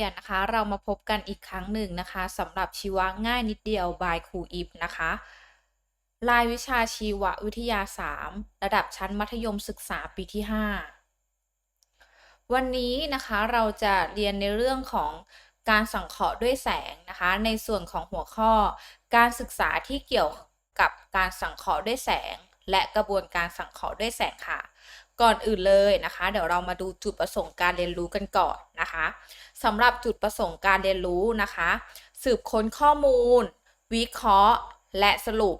เรียนนะคะ เรามาพบกันอีกครั้งหนึ่งนะคะสำหรับชีวะง่ายนิดเดียว by ครูอิฟนะคะรายวิชาชีววิทยา 3 ระดับชั้นมัธยมศึกษาปีที่ 5 วันนี้นะคะเราจะเรียนในเรื่องของการสังเคราะห์ด้วยแสงนะคะ ในส่วนของหัวข้อ การศึกษาที่เกี่ยวกับการสังเคราะห์ด้วยแสง และกระบวนการสังเคราะห์ด้วยแสงค่ะ ก่อนอื่นเลยนะคะ เดี๋ยวเรามาดูจุดประสงค์การเรียนรู้กันก่อนนะคะ สำหรับจุดประสงค์การเรียนรู้นะคะ สืบค้นข้อมูล วิเคราะห์ และสรุป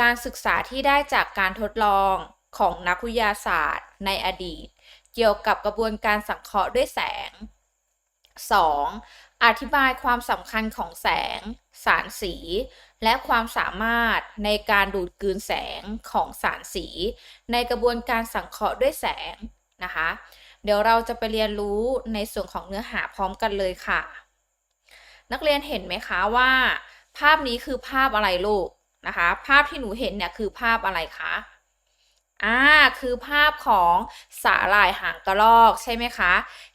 การศึกษาที่ได้จากการทดลองของนักวิทยาศาสตร์ ในอดีต เกี่ยวกับกระบวนการสังเคราะห์ด้วยแสง 2. อธิบายความสำคัญของแสง สารสี และความสามารถในการดูดกลืนแสงของสารสี ในกระบวนการสังเคราะห์ด้วยแสงนะคะ เดี๋ยวเราจะไปเรียนรู้ในส่วนของเนื้อหาพร้อมกันเลยค่ะ นักเรียนเห็นไหมคะว่า ภาพนี้คือภาพอะไรลูกนะคะ ภาพที่หนูเห็นเนี่ยคือภาพอะไรคะอ่าคือภาพของสาหร่ายหางกระรอกใช่ไหมคะ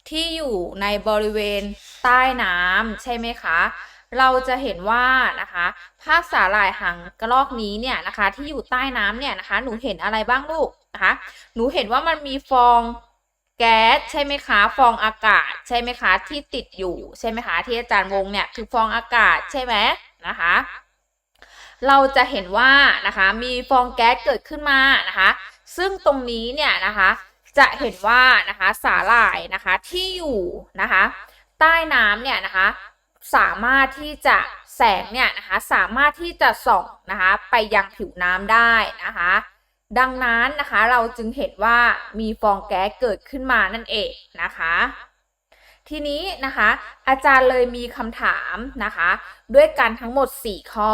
ที่อยู่ในบริเวณใต้น้ำใช่ไหมคะ เราจะเห็นว่านะคะภาพสาหร่ายหางกระรอกนี้เนี่ยนะคะ ที่อยู่ใต้น้ำเนี่ยนะคะ หนูเห็นอะไรบ้างลูกนะคะ หนูเห็นว่ามันมีฟอง แก๊สใช่ไหมคะ ฟองอากาศใช่ไหมคะที่ติดอยู่ใช่ไหมคะ ที่อาจารย์วงเนี่ยคือฟองอากาศใช่ไหมนะคะ เราจะเห็นว่านะคะมีฟองแก๊สเกิดขึ้นมานะคะ ซึ่งตรงนี้เนี่ยนะคะจะเห็นว่านะคะสาหร่ายนะคะที่อยู่นะคะใต้น้ำเนี่ยนะคะสามารถที่จะแสงเนี่ยนะคะสามารถที่จะส่องนะคะไปยังผิวน้ำได้นะคะ ดังนั้นนะคะเราจึงเห็นว่ามีฟองแก๊สเกิดขึ้นมานั่นเองนะคะ ทีนี้นะคะ อาจารย์เลยมีคำถามนะคะ ด้วยกันทั้งหมด 4 ข้อ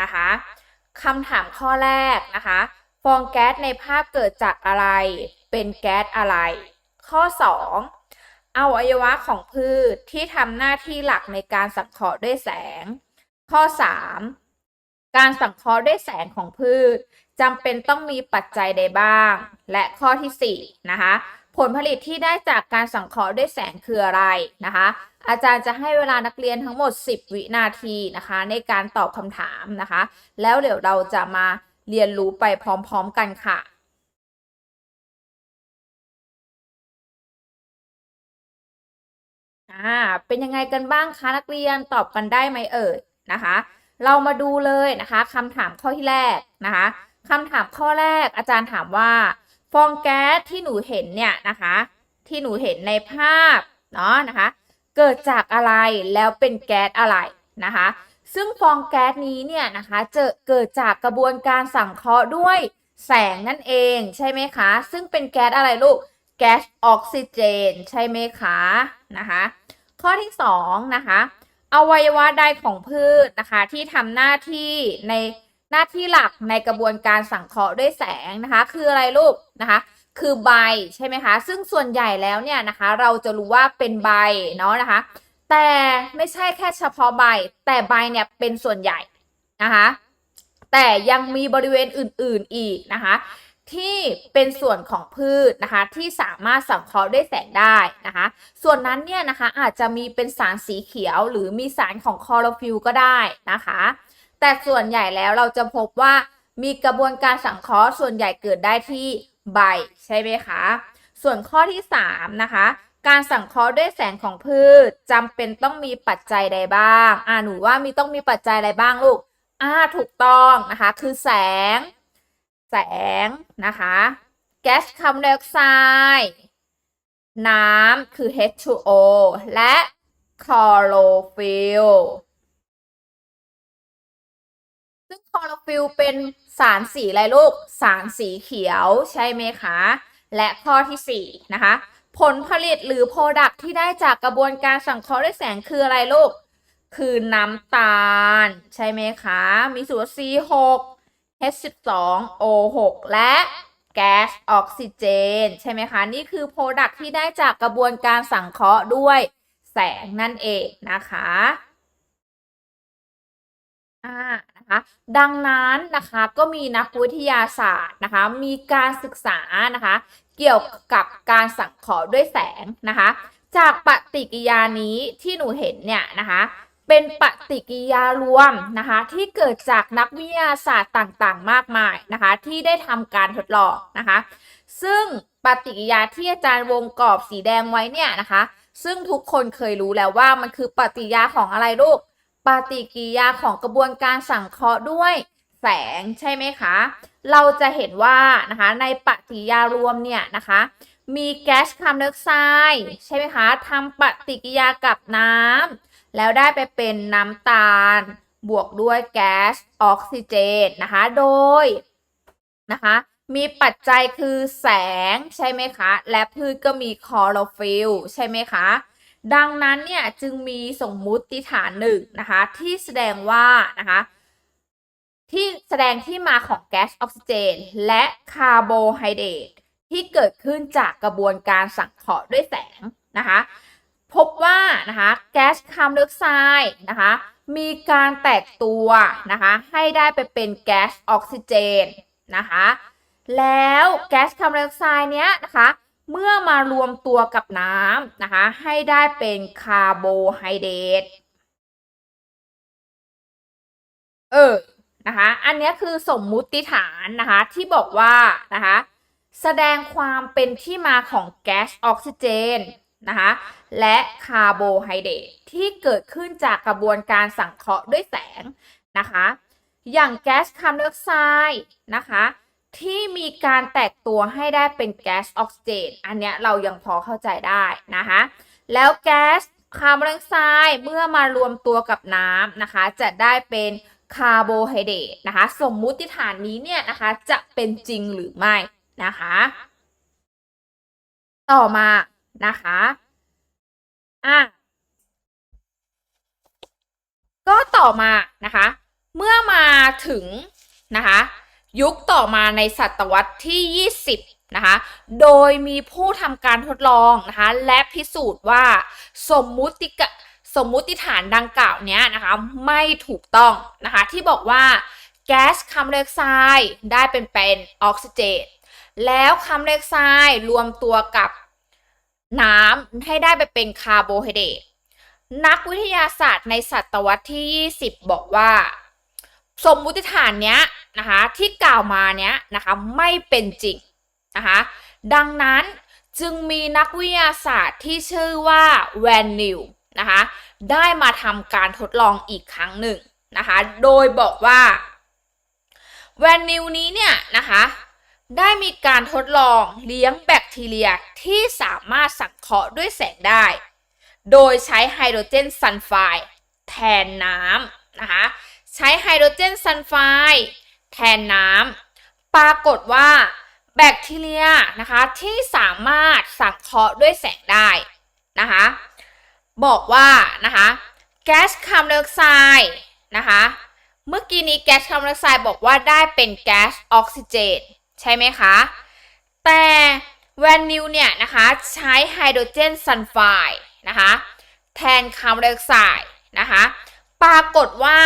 นะคะคำถามข้อแรกนะคะ ฟองแก๊สในภาพเกิดจากอะไร เป็นแก๊สอะไร ข้อ 2 อวัยวะของพืชที่ทำหน้าที่หลักในการสังเคราะห์ด้วยแสง ข้อ 3 การสังเคราะห์ด้วยแสงของพืช จำเป็นต้องมีปัจจัยใดบ้าง และข้อที่4นะคะผลผลิตที่ได้จากการสังเคราะห์ด้วยแสงคืออะไรนะคะ อาจารย์จะให้เวลานักเรียนทั้งหมด 10 วินาทีนะคะ ในการตอบคำถามนะคะ แล้วเดี๋ยวเราจะมาเรียนรู้ไปพร้อมๆกันค่ะอ่าเป็นยังไงกันบ้างคะนักเรียนตอบกันได้ไหมเอ่ยนะคะ เรามาดูเลยนะคะคำถามข้อที่แรกนะคะ คำถามข้อแรกอาจารย์ถามว่า ฟองแก๊สที่หนูเห็นเนี่ยนะคะ ที่หนูเห็นในภาพเนาะนะคะ เกิดจากอะไรแล้วเป็นแก๊สอะไรนะคะ ซึ่งฟองแก๊สนี้เนี่ยนะคะจะเกิดจากกระบวนการสังเคราะห์ด้วยแสงนั่นเองใช่ไหมคะ ซึ่งเป็นแก๊สอะไรลูกแก๊สออกซิเจน ใช่ไหมคะนะคะ ข้อที่สองนะคะอวัยวะใดของพืชนะคะที่ทำหน้าที่ใน หน้าที่หลักในกระบวนการสังเคราะห์ด้วยแสงนะคะ คืออะไรลูกนะคะ คือใบใช่ไหมคะ ซึ่งส่วนใหญ่แล้วเนี่ยนะคะ เราจะรู้ว่าเป็นใบเนาะนะคะ แต่ไม่ใช่แค่เฉพาะใบ แต่ใบเนี่ยเป็นส่วนใหญ่นะคะ แต่ยังมีบริเวณอื่น ๆอีกนะคะที่เป็นส่วนของพืชนะคะที่สามารถสังเคราะห์ด้วยแสงได้นะคะ ส่วนนั้นเนี่ยนะคะอาจจะมีเป็นสารสีเขียว หรือมีสารของคลอโรฟิลก็ได้นะคะ แต่ส่วนใหญ่แล้วเราจะพบว่ามีกระบวนการสังเคราะห์ส่วนใหญ่เกิดได้ที่ใบใช่ไหมคะ ส่วนข้อที่ 3 นะคะ การสังเคราะห์ด้วยแสงของพืชจำเป็นต้องมีปัจจัยใดบ้าง อ่าหนูว่ามีต้องมีปัจจัยอะไรบ้างลูก อ่าถูกต้องนะคะ คือแสง แสงนะคะ แก๊สคาร์บอนไดออกไซด์น้ำคือ H2O และคลอโรฟิล ซึ่งคลอโรฟิลเป็นสารสีอะไรลูก สารสีเขียวใช่ไหมคะ และข้อที่4นะคะ ผลผลิตหรือโปรดักที่ได้จากกระบวนการสังเคราะห์ด้วยแสงคืออะไรลูก คือน้ำตาล ใช่ไหมคะ มีส่วน C6 H12O6 และแก๊สออกซิเจน ใช่ไหมคะ นี่คือโปรดักที่ได้จากกระบวนการสังเคราะห์ด้วยแสงนั่นเองนะคะอ่า นะคะดังนั้นนะคะก็มีนักวิทยาศาสตร์นะคะมีการศึกษานะคะเกี่ยวกับการสังเคราะห์ด้วยแสงนะคะจากปฏิกิริยานี้ที่หนูเห็นเนี่ยนะคะเป็นปฏิกิริยารวมนะคะที่เกิดจากนักวิทยาศาสตร์ต่างๆ มากมายนะคะที่ได้ทำการทดลองนะคะซึ่งปฏิกิริยาที่อาจารย์วงกรอบสีแดงไว้เนี่ยนะคะซึ่งทุกคนเคยรู้แล้วว่ามันคือปฏิกิริยาของอะไรลูก ปฏิกิริยาของกระบวนการสังเคราะห์ด้วยแสงใช่ไหมคะ เราจะเห็นว่านะคะในปฏิกิริยารวมเนี่ยนะคะ มีแก๊สคาร์บอนไดออกไซด์ใช่ไหมคะทำปฏิกิริยากับน้ำแล้วได้ไปเป็นน้ำตาล บวกด้วยแก๊สออกซิเจนนะคะ โดยนะคะมีปัจจัยคือแสงใช่ไหมคะ และพืชก็มีคลอโรฟิลใช่ไหมคะ ดังนั้นเนี่ยจึงมีสมมุติฐานหนึ่งนะคะ ที่แสดงว่านะคะ ที่แสดงที่มาของแก๊สออกซิเจน และคาร์โบไฮเดรตที่เกิดขึ้นจากกระบวนการสังเคราะห์ด้วยแสงนะคะ พบว่านะคะแก๊สคาร์บอนไดออกไซด์นะคะ มีการแตกตัวนะคะ ให้ได้ไปเป็นแก๊สออกซิเจนนะคะ แล้วแก๊สคาร์บอนไดออกไซด์เนี้ยนะคะ เมื่อมารวมตัวกับน้ำนะคะ ให้ได้เป็นคาร์โบไฮเดรตเออนะคะ อันนี้คือสมมุติฐานนะคะ ที่บอกว่านะคะ แสดงความเป็นที่มาของแก๊สออกซิเจนนะคะและคาร์โบไฮเดรตที่เกิดขึ้นจากกระบวนการสังเคราะห์ด้วยแสงนะคะ อย่างแก๊สคาร์บอนไดออกไซด์นะคะ ที่มีการแตกตัวให้ได้เป็นแก๊สออกซิเจน อันเนี้ยเรายังพอเข้าใจได้นะคะ แล้วแก๊สคาร์บอนไดออกไซด์เมื่อมารวมตัวกับน้ำนะคะ จะได้เป็นคาร์โบไฮเดรตนะคะ สมมุติฐานนี้เนี่ยนะคะ จะเป็นจริงหรือไม่นะคะ ต่อมานะคะอะก็ต่อมานะคะ เมื่อมาถึงนะคะ ยุคต่อมาในศตวรรษที่ 20 นะคะ โดยมีผู้ทำการทดลองนะคะและพิสูจน์ว่าสมมุติกสมมุติฐานดังกล่าวเนี้ยนะคะไม่ถูกต้องนะคะที่บอกว่าแก๊สคาร์บอนไดออกไซด์ได้เป็นเป็นออกซิเจนแล้วคาร์บอนไดออกไซด์รวมตัวกับน้ำให้ได้ไปเป็นคาร์โบไฮเดรตนักวิทยาศาสตร์ในศตวรรษที่ 20 บอกว่า สมมุติฐานเนี้ยนะคะที่กล่าวมาเนี้ยนะคะไม่เป็นจริงนะคะดังนั้นจึงมีนักวิทยาศาสตร์ที่ชื่อว่าแวนนิวนะคะได้มาทำการทดลองอีกครั้งหนึ่งนะคะโดยบอกว่าแวนนิวนี้เนี่ยนะคะได้มีการทดลองเลี้ยงแบคทีเรียที่สามารถสังเคราะห์ด้วยแสงได้ โดยใช้ไฮโดรเจนซัลไฟด์แทนน้ำนะคะ ใช้ไฮโดรเจนซัลไฟด์แทนน้ำปรากฏว่าแบคทีเรียนะคะที่สามารถสังเคราะห์ด้วยแสงได้นะคะบอกว่านะคะแก๊สคาร์บอนไดออกไซด์นะคะเมื่อกี้นี้แก๊สคาร์บอนไดออกไซด์บอกว่าได้เป็นแก๊สออกซิเจนใช่ไหมคะแต่แวนนิวเนี่ยนะคะใช้ไฮโดรเจนซัลไฟด์นะคะแทนคาร์บอนไดออกไซด์นะคะปรากฏว่า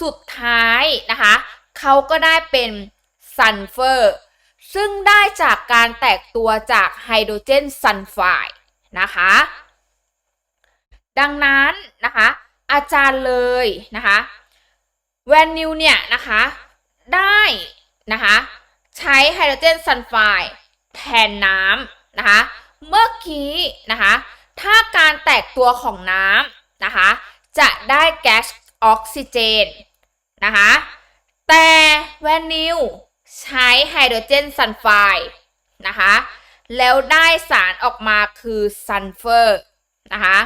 สุดท้ายนะคะเขาก็ได้เป็นซัลเฟอร์ซึ่งได้จากการแตกตัวจากไฮโดรเจนซัลไฟด์นะคะ ดังนั้นนะคะ อาจารย์เลยนะคะแวนนิวเนี่ยนะคะได้นะคะใช้ไฮโดรเจนซัลไฟด์แทนน้ำนะคะเมื่อกี้นะคะถ้าการแตกตัวของน้ำนะคะจะได้แก๊ส ออกซิเจนนะคะ แต่แวนนิวใช้ไฮโดรเจนซัลไฟด์นะคะ แล้วได้สารออกมาคือซัลเฟอร์นะคะ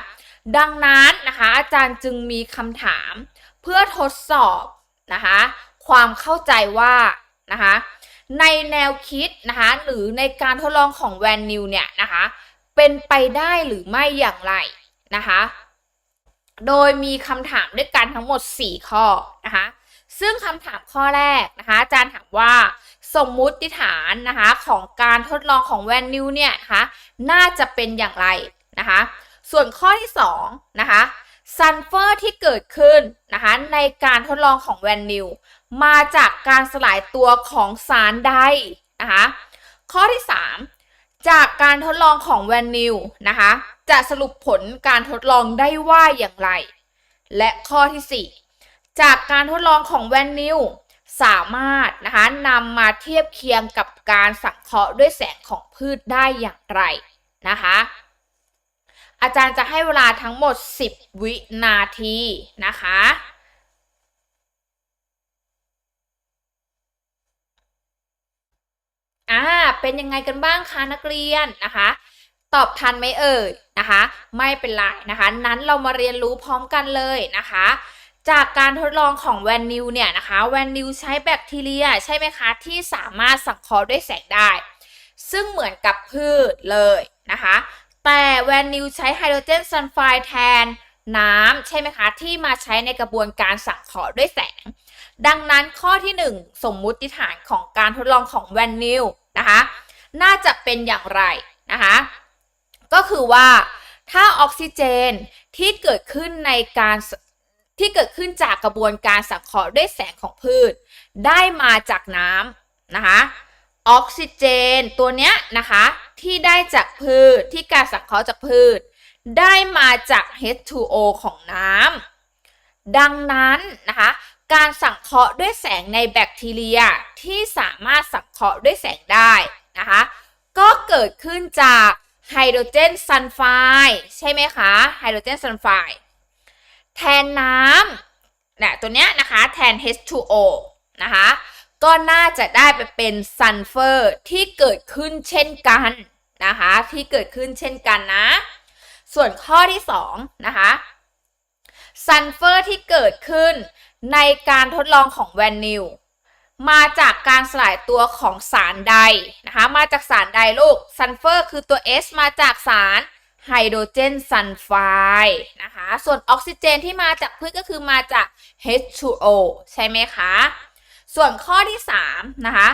ดังนั้นนะคะอาจารย์จึงมีคำถามเพื่อทดสอบนะคะความเข้าใจว่านะคะในแนวคิดนะคะหรือในการทดลองของแวนนิวเนี่ยนะคะเป็นไปได้หรือไม่อย่างไรนะคะ โดยมีคำถามด้วยกันทั้งหมด 4 ข้อนะคะ ซึ่งคำถามข้อแรกนะคะ อาจารย์ถามว่าสมมุติฐานนะคะของการทดลองของแวนนิวเนี่ยนะคะน่าจะเป็นอย่างไรนะคะ ส่วนข้อที่2นะคะซัลเฟอร์ที่เกิดขึ้นนะคะในการทดลองของแวนนิวมาจากการสลายตัวของสารใดนะคะข้อที่ จากการทดลองของแวนนิวนะคะ จะสรุปผลการทดลองได้ว่าอย่างไร และข้อที่ 4 จากการทดลองของแวนนิวสามารถนะคะนำมาเทียบเคียงกับการสังเคราะห์ด้วยแสงของพืชได้อย่างไรนะคะ อาจารย์จะให้เวลาทั้งหมด 10 วินาทีนะคะ อ่า เป็นยังไงกันบ้างคะนักเรียนนะคะ ตอบทันไหมเอ่ยนะคะ ไม่เป็นไรนะคะ นั้นเรามาเรียนรู้พร้อมกันเลยนะคะ จากการทดลองของแวนนิวเนี่ยนะคะ แวนนิวใช้แบคทีเรียใช่ไหมคะ ที่สามารถสังเคราะห์ด้วยแสงได้ ซึ่งเหมือนกับพืชเลยนะคะ แต่แวนนิวใช้ไฮโดรเจนซัลไฟด์แทนน้ำใช่ไหมคะ ที่มาใช้ในกระบวนการสังเคราะห์ด้วยแสง ดังนั้นข้อที่ 1 สมมุติฐานของการทดลองของแวนนิว นะคะ น่าจะเป็นอย่างไรนะคะ ก็คือว่าถ้าออกซิเจนที่เกิดขึ้นในการที่เกิดขึ้นจากกระบวนการสังเคราะห์ด้วยแสงของพืช ได้มาจากน้ำนะคะออกซิเจนตัวเนี้ยนะคะที่ได้จากพืชที่การสังเคราะห์จากพืช ได้มาจาก H2O ของน้ำดังนั้นนะคะ การสังเคราะห์ด้วยแสงในแบคทีเรียที่สามารถสังเคราะห์ด้วยแสงได้นะคะก็เกิดขึ้นจากไฮโดรเจนซัลไฟด์ใช่ไหมคะไฮโดรเจนซัลไฟด์แทนน้ำเนี่ยตัวเนี้ยนะคะแทน H2O นะคะก็น่าจะได้ไปเป็นซัลเฟอร์ที่เกิดขึ้นเช่นกันนะคะที่เกิดขึ้นเช่นกันนะ ส่วนข้อที่2นะคะซัลเฟอร์ที่เกิดขึ้น ในการทดลองของแวนนิวมาจากการสลายตัวของสารใดนะคะมาจากสารใดลูกซัลเฟอร์คือตัว S มาจากสารไฮโดรเจนซัลไฟด์นะคะส่วนออกซิเจนที่มาจากพืชก็คือมาจาก H2O ใช่ไหมคะ ส่วนข้อที่ 3 นะคะ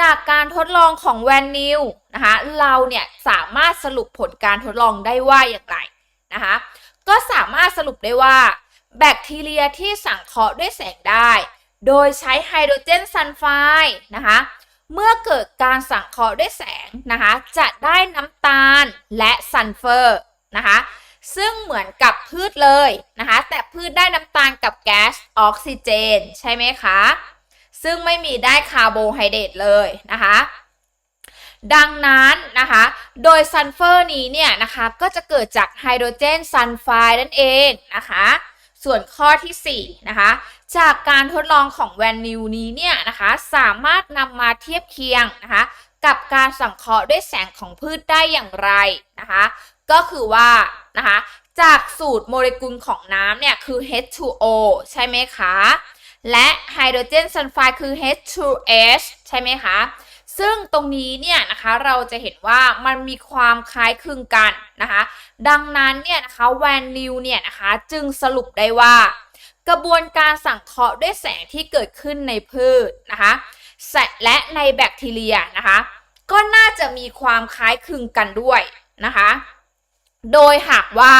จากการทดลองของแวนนิวนะคะเราเนี่ยสามารถสรุปผลการทดลองได้ว่าอย่างไรนะคะก็สามารถสรุปได้ว่า แบคทีเรียที่สังเคราะห์ด้วยแสงได้ โดยใช้ไฮโดรเจนซัลไฟด์นะคะเมื่อเกิดการสังเคราะห์ด้วยแสงนะคะจะได้น้ำตาลและซัลเฟอร์นะคะซึ่งเหมือนกับพืชเลยนะคะแต่พืชได้น้ำตาลกับแก๊สออกซิเจน ใช่ไหมคะ ซึ่งไม่มีได้คาร์โบไฮเดรตเลยนะคะดังนั้นนะคะ โดยซัลเฟอร์นี้เนี่ยนะคะ ก็จะเกิดจากไฮโดรเจนซัลไฟด์นั่นเองนะคะ ส่วนข้อที่4นะคะจากการทดลองของแวนนิวนี้เนี่ยนะคะสามารถนำมาเทียบเคียงนะคะกับการสังเคราะห์ด้วยแสงของพืชได้อย่างไรนะคะก็คือว่านะคะจากสูตรโมเลกุลของน้ำเนี่ยคือ H2O ใช่ไหมคะ และไฮโดรเจนซัลไฟด์คือ H2S ใช่ไหมคะ ซึ่งตรงนี้เนี่ยนะคะเราจะเห็นว่ามันมีความคล้ายคลึงกันนะคะ ดังนั้นเนี่ยนะคะแวนนิวเนี่ยนะคะจึงสรุปได้ว่า กระบวนการสังเคราะห์ด้วยแสงที่เกิดขึ้นในพืชนะคะและในแบคทีเรียนะคะก็น่าจะมีความคล้ายคลึงกันด้วยนะคะ โดยหากว่า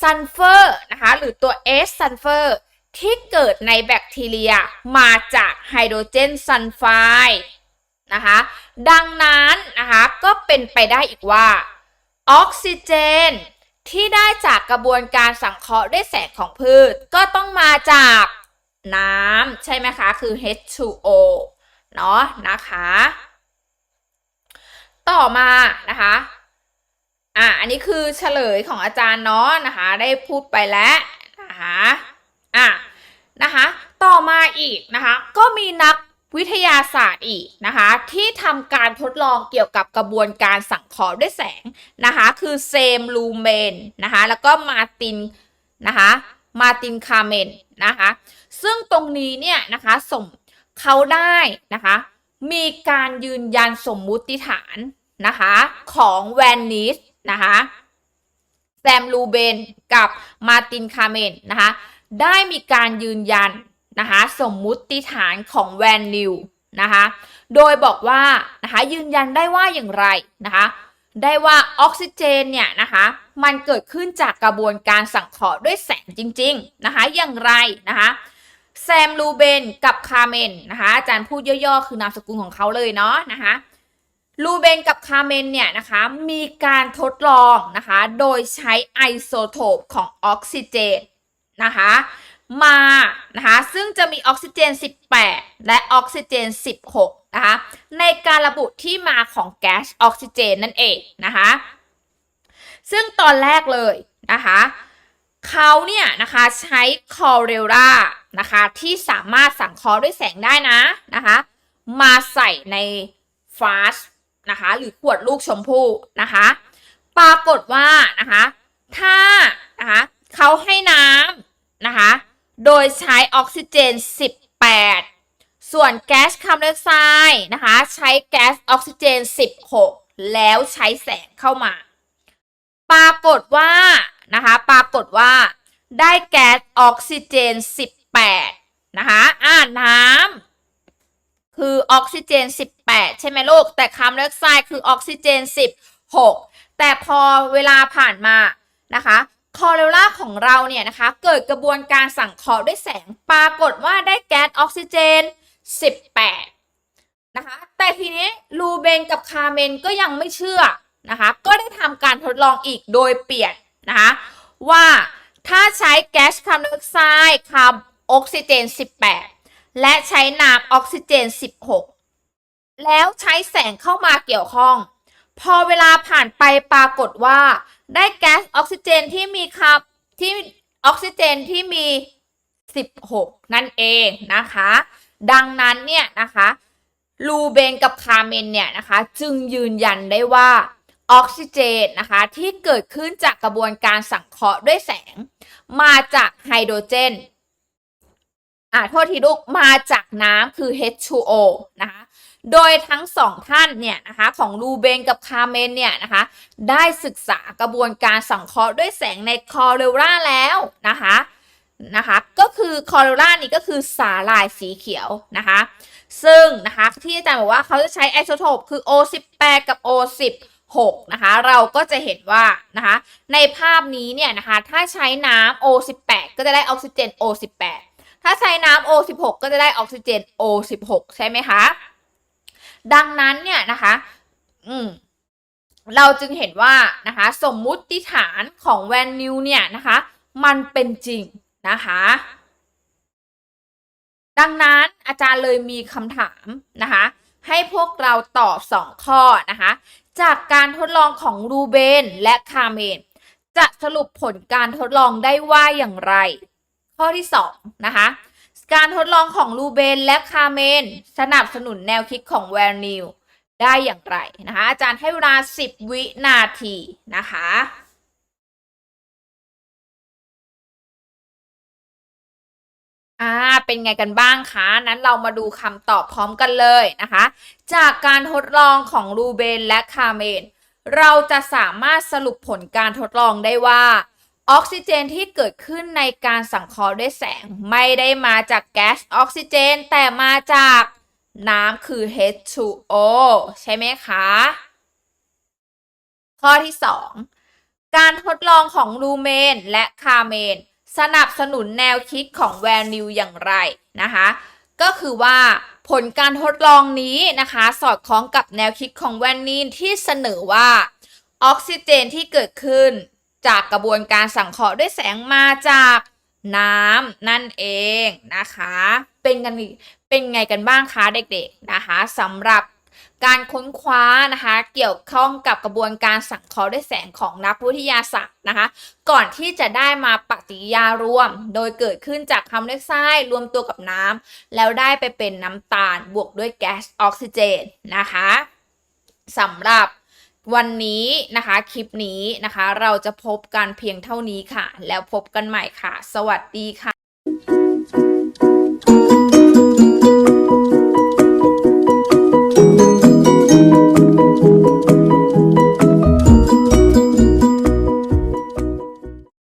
ซัลเฟอร์นะคะหรือตัว S ซัลเฟอร์ที่เกิดในแบคทีเรียมาจากไฮโดรเจนซัลไฟด์นะคะ ดังนั้นนะคะก็เป็นไปได้อีกว่า ออกซิเจน ที่ได้จากกระบวนการสังเคราะห์ด้วยแสงของพืช ก็ต้องมาจากน้ำใช่ไหมคะ คือ H2O เนาะนะคะ ต่อมานะคะอะอันนี้คือเฉลยของอาจารย์เนาะนะคะ ได้พูดไปแล้วนะคะอะนะคะ ต่อมาอีกนะคะ ก็มีนัก วิทยาศาสตร์อีกนะคะ ที่ทำการทดลองเกี่ยวกับกระบวนการสังเคราะห์ด้วยแสงนะคะ คือเซมลูเมนนะคะ แล้วก็มาตินนะคะมาตินคาเมนนะคะ ซึ่งตรงนี้เนี่ยนะคะสมเขาได้นะคะ มีการยืนยันสมมุติฐานนะคะของแวนนิสนะคะแซมลูเบนกับมาตินคาเมนนะคะ ได้มีการยืนยัน นะคะสมมุติฐานของแวนนิวนะคะโดยบอกว่านะคะยืนยันได้ว่าอย่างไรนะคะได้ว่าออกซิเจนเนี่ยนะคะมันเกิดขึ้นจากกระบวนการสังเคราะห์ด้วยแสงจริงๆนะคะอย่างไรนะคะแซมลูเบนกับคาเมนนะคะอาจารย์พูดย่อๆ คือนามสกุลของเขาเลยเนาะนะคะลูเบนกับคาเมนเนี่ยนะคะมีการทดลองนะคะโดยใช้ไอโซโทปของออกซิเจนนะคะ มานะคะซึ่งจะมีออกซิเจน 18 และออกซิเจน 16 นะคะในการระบุที่มาของแก๊สออกซิเจนนั่นเองนะคะซึ่งตอนแรกเลยนะคะเขาเนี่ยนะคะใช้คอเรล่านะคะที่สามารถสังเคราะห์ด้วยแสงได้นะนะคะมาใส่ในฟาสนะคะหรือขวดลูกชมพู่นะคะปรากฏว่านะคะถ้านะคะเขาให้น้ำนะคะ โดยใช้ออกซิเจน 18 ส่วนแก๊สคาร์บอนไดออกไซด์นะคะ ใช้แก๊สออกซิเจน 16 แล้วใช้แสงเข้ามา ปรากฏว่านะคะปรากฏว่าได้แก๊สออกซิเจน 18 นะคะอ่าน้ำคือออกซิเจน 18 ใช่ไหมลูก แต่คาร์บอนไดออกไซด์คือออกซิเจน 16 แต่พอเวลาผ่านมานะคะ คอเรล่าของเราเนี่ยนะคะ เกิดกระบวนการสังเคราะห์ด้วยแสงปรากฏว่าได้แก๊สออกซิเจน 18 นะคะ แต่ทีนี้ลูเบนกับคาร์เมนก็ยังไม่เชื่อนะคะ ก็ได้ทำการทดลองอีกโดยเปลี่ยนนะคะว่าถ้าใช้แก๊สคาร์บอนไดออกไซด์คาร์บออกซิเจน 18 และใช้น้ำออกซิเจน 16 แล้วใช้แสงเข้ามาเกี่ยวข้อง พอเวลาผ่านไปปรากฏว่า ได้แก๊สออกซิเจนที่มีครับที่ออกซิเจนที่มี 16 นั่นเองนะคะ ดังนั้นเนี่ยนะคะลูเบนกับคาร์เมนเนี่ยนะคะ จึงยืนยันได้ว่าออกซิเจนนะคะ ที่เกิดขึ้นจากกระบวนการสังเคราะห์ด้วยแสง มาจากไฮโดรเจนอ่าโทษทีลูกมาจากน้ำคือ H2O นะคะ โดยทั้งสองท่านเนี่ยนะคะของลูเบนกับคาร์เมนเนี่ยนะคะได้ศึกษากระบวนการสังเคราะห์ด้วยแสงในคอเรล่าแล้วนะคะนะคะก็คือคอเรล่านี่ก็คือสาลายสีเขียวนะคะซึ่งนะคะที่อาจารย์บอกว่าเขาจะใช้ไอโซโทปคือ O18 กับ O16 นะคะเราก็จะเห็นว่านะคะในภาพนี้เนี่ยนะคะถ้าใช้น้ำ O18 ก็จะได้ออกซิเจน O18 ถ้าใช้น้ำ O16 ก็จะได้ออกซิเจน O16 ใช่ไหมคะ ดังนั้นเนี่ยนะคะ อืมเราจึงเห็นว่านะคะ สมมุติฐานของแวนนิวเนี่ยนะคะ มันเป็นจริงนะคะ ดังนั้นอาจารย์เลยมีคำถามนะคะ ให้พวกเราตอบสองข้อนะคะ จากการทดลองของรูเบนและคาร์เมน จะสรุปผลการทดลองได้ว่าอย่างไร ข้อที่สองนะคะ การทดลองของลูเบนและคาร์เมน สนับสนุนแนวคิดของแวร์นิวได้อย่างไรนะคะ อาจารย์ให้เวลา 10 วินาทีนะคะอ่าเป็นไงกันบ้างคะ นั้นเรามาดูคำตอบพร้อมกันเลยนะคะ จากการทดลองของรูเบนและคาร์เมน เราจะสามารถสรุปผลการทดลองได้ว่า ออกซิเจนที่เกิดขึ้นในการสังเคราะห์ด้วยแสงไม่ได้มาจากแก๊สออกซิเจน แต่มาจากน้ำคือ H2O ใช่ไหมคะ ข้อที่ 2 การทดลองของลูเมนและคารเมน สนับสนุนแนวคิดของแวนิวอย่างไรนะคะ ก็คือว่าผลการทดลองนี้นะคะ สอดคล้องกับแนวคิดของแวนนีนที่เสนอว่าออกซิเจนที่เกิดขึ้น จากกระบวนการสังเคราะห์ด้วยแสงมาจากน้ำนั่นเองนะคะ เป็นกันเป็นไงกันบ้างคะเด็กๆนะคะสำหรับการค้นคว้านะคะเกี่ยวข้องกับกระบวนการสังเคราะห์ด้วยแสงของนักวิทยาศาสตร์นะคะ ก่อนที่จะได้มาปฏิกิริยารวม โดยเกิดขึ้นจากคาร์บอนไดออกไซด์รวมตัวกับน้ำแล้วได้ไปเป็นน้ำตาลบวกด้วยแก๊สออกซิเจนนะคะสำหรับ วันนี้นะคะคลิปนี้นะคะ เราจะพบกันเพียงเท่านี้ค่ะ แล้วพบกันใหม่ค่ะ สวัสดีค่ะ